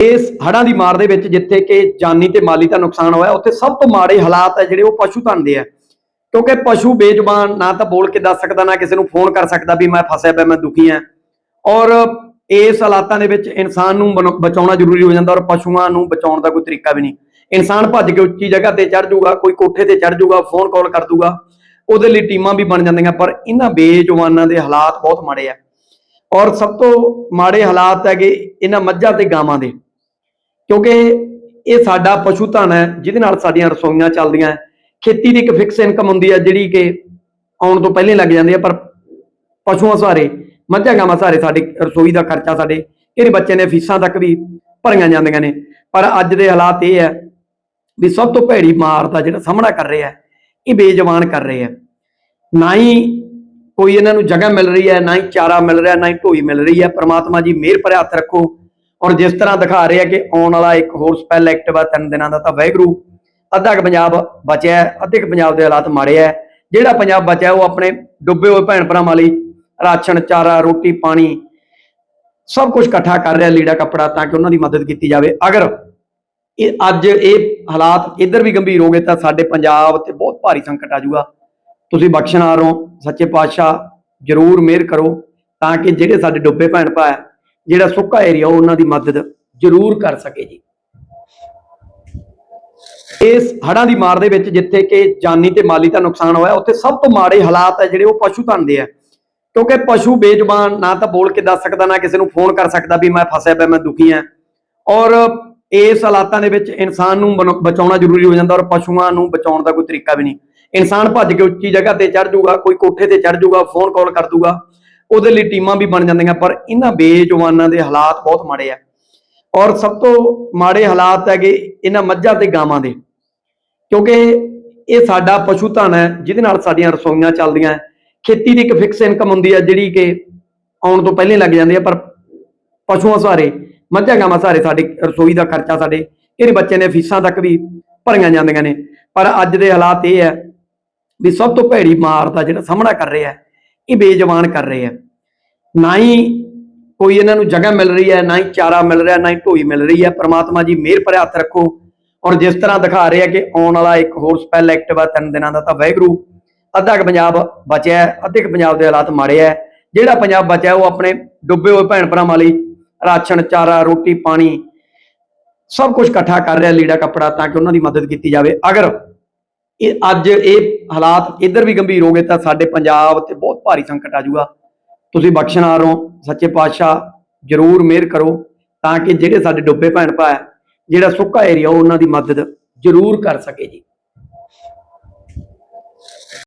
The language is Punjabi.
ਇਸ ਹੜ੍ਹਾਂ ਦੀ ਮਾਰ ਦੇ ਵਿੱਚ ਜਿੱਥੇ ਕਿ ਜਾਨੀ ਤੇ ਮਾਲੀ ਦਾ ਨੁਕਸਾਨ ਹੋਇਆ, ਉੱਥੇ ਸਭ ਤੋਂ ਮਾੜੇ ਹਾਲਾਤ ਹੈ ਜਿਹੜੇ ਉਹ ਪਸ਼ੂ ਧਨ ਦੇ ਆ। ਕਿਉਂਕਿ ਪਸ਼ੂ ਬੇਜ਼ੁਬਾਨ ਨਾ ਤਾਂ ਬੋਲ ਕੇ ਦੱਸ ਸਕਦਾ, ਨਾ ਕਿਸੇ ਨੂੰ ਫੋਨ ਕਰ ਸਕਦਾ ਵੀ ਮੈਂ ਫਸਿਆ ਪਿਆ, ਮੈਂ ਦੁਖੀ ਆ। ਔਰ ਇਸ ਹਾਲਾਤਾਂ ਦੇ ਵਿੱਚ ਇਨਸਾਨ ਨੂੰ ਬਨ- ਬਚਾਉਣਾ ਜ਼ਰੂਰੀ ਹੋ ਜਾਂਦਾ ਔਰ ਪਸ਼ੂਆਂ ਨੂੰ ਬਚਾਉਣ ਦਾ ਕੋਈ ਤਰੀਕਾ ਵੀ ਨਹੀਂ। ਇਨਸਾਨ ਭੱਜ ਕੇ ਉੱਚੀ ਜਗ੍ਹਾ ਤੇ ਚੜ ਜਾਊਗਾ ਕੋਈ ਕੋਠੇ ਤੇ ਚੜ ਜਾਊਗਾ ਫੋਨ ਕਾਲ ਕਰ ਦੂਗਾ, ਉਹਦੇ ਲਈ ਟੀਮਾਂ ਵੀ ਬਣ ਜਾਂਦੀਆਂ, ਪਰ ਇਹਨਾਂ ਬੇਜੁਬਾਨਾਂ ਦੇ ਹਾਲਾਤ ਬਹੁਤ ਮਾੜੇ ਆ। ਔਰ ਸਭ ਤੋਂ ਮਾੜੇ ਹਾਲਾਤ ਹੈਗੇ ਇਹਨਾਂ ਮੱਝਾਂ ਤੇ ਗਾਵਾਂ ਦੇ। ਕਿਉਂਕਿ ਇਹ ਸਾਡਾ ਪਸ਼ੂ ਧਨ ਹੈ, ਜਿਹਦੇ ਨਾਲ ਸਾਡੀਆਂ ਰਸੋਈਆਂ ਚੱਲਦੀਆਂ ਖੇਤੀ ਦੀ ਇੱਕ ਫਿਕਸ ਇਨਕਮ ਹੁੰਦੀ ਹੈ, ਜਿਹੜੀ ਕਿ ਆਉਣ ਤੋਂ ਪਹਿਲੇ ਲੱਗ ਜਾਂਦੀ ਹੈ, ਪਰ ਪਸ਼ੂਆਂ ਸਹਾਰੇ, ਮੱਝਾਂ ਗਾਵਾਂ ਸਹਾਰੇ ਸਾਡੀ ਰਸੋਈ ਦਾ ਖਰਚਾ ਸਾਡੇ ਇਹਦੇ ਬੱਚੇ ਨੇ ਫੀਸਾਂ ਤੱਕ ਵੀ ਭਰੀਆਂ ਜਾਂਦੀਆਂ ਨੇ। ਪਰ ਅੱਜ ਦੇ ਹਾਲਾਤ ਇਹ ਹੈ ਵੀ ਸਭ ਤੋਂ ਭੈੜੀ ਮਾਰ ਦਾ ਜਿਹੜਾ ਸਾਹਮਣਾ ਕਰ ਰਿਹਾ ਇਹ ਬੇਜਵਾਨ ਕਰ ਰਹੇ ਆ ਨਾ ਹੀ ਕੋਈ ਇਹਨਾਂ ਨੂੰ ਜਗ੍ਹਾ ਮਿਲ ਰਹੀ ਹੈ, ਨਾ ਹੀ ਚਾਰਾ ਮਿਲ ਰਿਹਾ, ਨਾ ਹੀ ਢੋਈ ਮਿਲ ਰਹੀ ਹੈ। ਪ੍ਰਮਾਤਮਾ ਜੀ ਮਿਹਰ ਭਰੇ ਹੱਥ ਰੱਖੋ। ਔਰ ਜਿਸ ਤਰ੍ਹਾਂ ਦਿਖਾ ਰਹੇ ਆ ਕਿ ਆਉਣ ਵਾਲਾ ਇੱਕ ਹੋਰ ਸਪੈਲ ਐਕਟਿਵ ਆ ਤਿੰਨ ਦਿਨਾਂ ਦਾ ਤਾਂ ਵੈਗਰੂ ਅੱਧਾ ਕੁ ਪੰਜਾਬ ਬਚਿਆ ਅੱਧੇ ਕੁ ਪੰਜਾਬ ਦੇ ਹਾਲਾਤ ਮਾੜੇ ਆ। ਜਿਹੜਾ ਪੰਜਾਬ ਬਚਿਆ ਉਹ ਆਪਣੇ ਡੁੱਬੇ ਹੋਏ ਭੈਣ ਭਰਾਵਾਂ ਲਈ ਰਾਸ਼ਨ ਚਾਰਾ ਰੋਟੀ ਪਾਣੀ ਸਭ ਕੁਝ ਇਕੱਠਾ ਕਰ ਰਿਹਾ ਲੀੜਾ ਕੱਪੜਾ ਤਾਂ ਕਿ ਉਹਨਾਂ ਦੀ ਮਦਦ ਕੀਤੀ ਜਾਵੇ। ਅਗਰ ਇਹ ਅੱਜ ਇਹ ਹਾਲਾਤ ਇੱਧਰ ਵੀ ਗੰਭੀਰ ਹੋ ਗਏ ਤਾਂ ਸਾਡੇ ਪੰਜਾਬ ਤੇ ਬਹੁਤ ਭਾਰੀ ਸੰਕਟ ਆ ਜਾਊਗਾ ਤੁਸੀਂ ਬਖਸ਼ਣਹਾਰ ਹੋ ਸੱਚੇ ਪਾਤਸ਼ਾਹ ਜਰੂਰ ਮਿਹਰ ਕਰੋ ਤਾਂ ਕਿ ਜਿਹੜੇ ਸਾਡੇ ਡੁੱਬੇ ਭੈਣ ਭਰਾ ਹੈ, ਜਿਹੜਾ ਸੁੱਕਾ ਏਰੀਆ ਉਹਨਾਂ ਦੀ ਮਦਦ ਜਰੂਰ ਕਰ ਸਕੇ ਜੀ। ਇਸ ਹੜ੍ਹਾਂ ਦੀ ਮਾਰ ਦੇ ਵਿੱਚ ਜਿੱਥੇ ਕਿ ਜਾਨੀ ਤੇ ਮਾਲੀ ਦਾ ਨੁਕਸਾਨ ਹੋਇਆ, ਉੱਥੇ ਸਭ ਤੋਂ ਮਾੜੇ ਹਾਲਾਤ ਹੈ ਜਿਹੜੇ ਉਹ ਪਸ਼ੂ ਧਨ ਦੇ ਆ। ਕਿਉਂਕਿ ਪਸ਼ੂ ਬੇਜ਼ੁਬਾਨ ਨਾ ਤਾਂ ਬੋਲ ਕੇ ਦੱਸ ਸਕਦਾ, ਨਾ ਕਿਸੇ ਨੂੰ ਫੋਨ ਕਰ ਸਕਦਾ ਵੀ ਮੈਂ ਫਸਿਆ ਪਿਆ, ਮੈਂ ਦੁਖੀ ਆ। ਔਰ ਇਸ ਹਾਲਾਤਾਂ ਦੇ ਵਿੱਚ ਇਨਸਾਨ ਨੂੰ ਬਨ- ਬਚਾਉਣਾ ਜ਼ਰੂਰੀ ਹੋ ਜਾਂਦਾ ਔਰ ਪਸ਼ੂਆਂ ਨੂੰ ਬਚਾਉਣ ਦਾ ਕੋਈ ਤਰੀਕਾ ਵੀ ਨਹੀਂ। ਇਨਸਾਨ ਭੱਜ ਕੇ ਉੱਚੀ ਜਗ੍ਹਾ ਤੇ ਚੜ ਜਾਊਗਾ ਕੋਈ ਕੋਠੇ ਤੇ ਚੜ ਜਾਊਗਾ ਫੋਨ ਕਾਲ ਕਰ ਦੂਗਾ। ਉਹਦੇ ਲਈ ਟੀਮਾਂ ਵੀ ਬਣ ਜਾਂਦੀਆਂ, ਪਰ ਇਹਨਾਂ ਬੇਜਵਾਨਾਂ ਦੇ ਹਾਲਾਤ ਬਹੁਤ ਮਾੜੇ ਆ ਔਰ ਸਭ ਤੋਂ ਮਾੜੇ ਹਾਲਾਤ ਹੈਗੇ ਇਹਨਾਂ ਮੱਝਾਂ ਤੇ ਗਾਵਾਂ ਦੇ, ਕਿਉਂਕਿ ਇਹ ਸਾਡਾ ਪਸ਼ੂ ਧਨ ਹੈ, ਜਿਹਦੇ ਨਾਲ ਸਾਡੀਆਂ ਰਸੋਈਆਂ ਚੱਲਦੀਆਂ ਹੈ। ਖੇਤੀ ਦੀ ਇੱਕ ਫਿਕਸ ਇਨਕਮ ਹੁੰਦੀ ਹੈ, ਜਿਹੜੀ ਕਿ ਆਉਣ ਤੋਂ ਪਹਿਲੇ ਲੱਗ ਜਾਂਦੀ ਹੈ, ਪਰ ਪਸ਼ੂਆਂ ਸਹਾਰੇ, ਮੱਝਾਂ ਗਾਵਾਂ ਸਹਾਰੇ ਸਾਡੀ ਰਸੋਈ ਦਾ ਖਰਚਾ ਸਾਡੇ ਇਹਦੇ ਬੱਚੇ ਨੇ ਫੀਸਾਂ ਤੱਕ ਵੀ ਭਰੀਆਂ ਜਾਂਦੀਆਂ ਨੇ ਪਰ ਅੱਜ ਦੇ ਹਾਲਾਤ ਇਹ ਹੈ ਵੀ ਸਭ ਤੋਂ ਭੈੜੀ ਮਾਰ ਦਾ ਜਿਹੜਾ ਸਾਹਮਣਾ ਕਰ ਰਿਹਾ ਹੈ ਇਹ ਬੇਜਵਾਨ ਕਰ ਰਹੇ ਆ। ਨਾ ਹੀ ਕੋਈ ਇਹਨਾਂ ਨੂੰ ਜਗ੍ਹਾ ਮਿਲ ਰਹੀ ਹੈ, ਨਾ ਹੀ ਚਾਰਾ ਮਿਲ ਰਿਹਾ, ਨਾ ਹੀ ਢੋਈ ਮਿਲ ਰਹੀ ਹੈ। ਪ੍ਰਮਾਤਮਾ ਜੀ ਮਿਹਰ ਭਰੇ ਹੱਥ ਰੱਖੋ। ਔਰ ਜਿਸ ਤਰ੍ਹਾਂ ਦਿਖਾ ਰਹੇ ਆ ਕਿ ਆਉਣ ਵਾਲਾ ਇੱਕ ਹੋਰ ਸਪੈਲ ਐਕਟਿਵ ਆ, ਤਿੰਨ ਦਿਨਾਂ ਦਾ ਤਾਂ ਵੈਗਰੂ ਅੱਧਾ ਕੁ ਪੰਜਾਬ ਬਚਿਆ ਅੱਧੇ ਕੁ ਪੰਜਾਬ ਦੇ ਹਾਲਾਤ ਮਾੜੇ ਆ। ਜਿਹੜਾ ਪੰਜਾਬ ਬਚਿਆ ਉਹ ਆਪਣੇ ਡੁੱਬੇ ਹੋਏ ਭੈਣ ਭਰਾਵਾਂ ਲਈ ਰਾਸ਼ਨ, ਚਾਰਾ, ਰੋਟੀ, ਪਾਣੀ ਸਭ ਕੁਝ ਇਕੱਠਾ ਕਰ ਰਿਹਾ ਲੀੜਾ ਕੱਪੜਾ ਤਾਂ ਕਿ ਉਹਨਾਂ ਦੀ ਮਦਦ ਕੀਤੀ ਜਾਵੇ। ਅਗਰ ਇਹ ਅੱਜ ਇਹ ਹਾਲਾਤ ਇੱਧਰ ਵੀ ਗੰਭੀਰ ਹੋ ਗਏ ਤਾਂ ਸਾਡੇ ਪੰਜਾਬ ਤੇ ਬਹੁਤ ਭਾਰੀ ਸੰਕਟ ਆ ਜਾਊਗਾ। ਤੁਸੀਂ ਬਖਸ਼ਣਹਾਰ ਹੋ ਸੱਚੇ ਪਾਤਸ਼ਾਹ ਜਰੂਰ ਮਿਹਰ ਕਰੋ ਤਾਂ ਕਿ ਜਿਹੜੇ ਸਾਡੇ ਡੁੱਬੇ ਭੈਣ ਭਰਾ ਹੈ, ਜਿਹੜਾ ਸੁੱਕਾ ਏਰੀਆ ਉਹਨਾਂ ਦੀ ਮਦਦ ਜਰੂਰ ਕਰ ਸਕੇ ਜੀ।